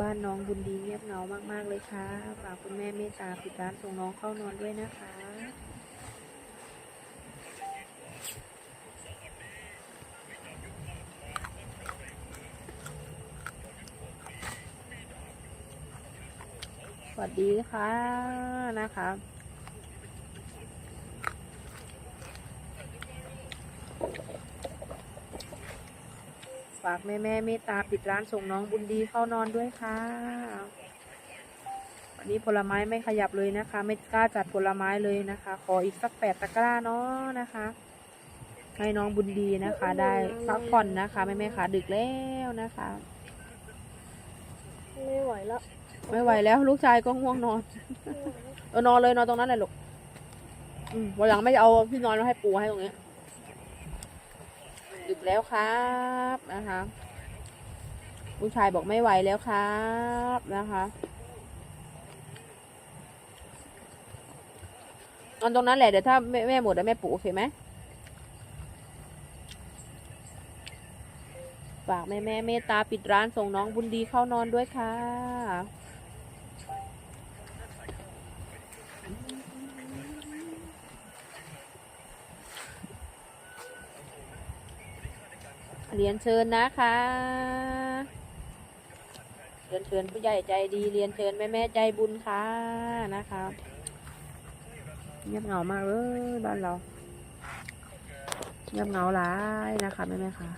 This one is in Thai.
บ้านน้องบุญดีเงียบเหงามากๆเลยค่ะฝากคุณแม่เมตตาปิดร้านส่งน้องเข้านอนด้วยนะคะ สวัสดีค่ะนะคะ ฝากแม่แม่ๆเมตตาปิดร้านส่งน้องบุญดีเข้านอนด้วยค่ะ วันนี้ผลไม้ไม่ขยับเลยนะคะ ไม่กล้าจัดผลไม้เลยนะคะ ขออีกสักแปดตะกร้าเนาะนะคะ ให้น้องบุญดีนะคะ ได้พักผ่อนนะคะแม่แม่ๆค่ะดึกแล้วนะคะ ไม่ไหวแล้ว ไม่ไหวแล้วลูกชายก็ง่วงนอนเออนอนเลยนอนตรงนั้นเลยลูกอืมวันหลังไม่เอาพี่นอนแล้วให้ปูให้ตรงนี้ ดึกแล้วครับนะคะลูกชายบอกไม่ไหวแล้วครับนะคะนอนตรงนั้นแหละเดี๋ยวถ้าแม่แม่หมดแล้วแม่ปูโอเคไหมฝากแม่แม่เมตตาปิดร้านส่งน้องบุญดีเข้านอนด้วยค่ะ เรียนเชิญนะคะ เรียนเชิญผู้ใหญ่ใจดี เรียนเชิญแม่แม่ใจบุญค่ะนะคะเงียบเหงามากเลยบ้านเราเงียบเหงาหลายนะคะแม่แม่ค่ะ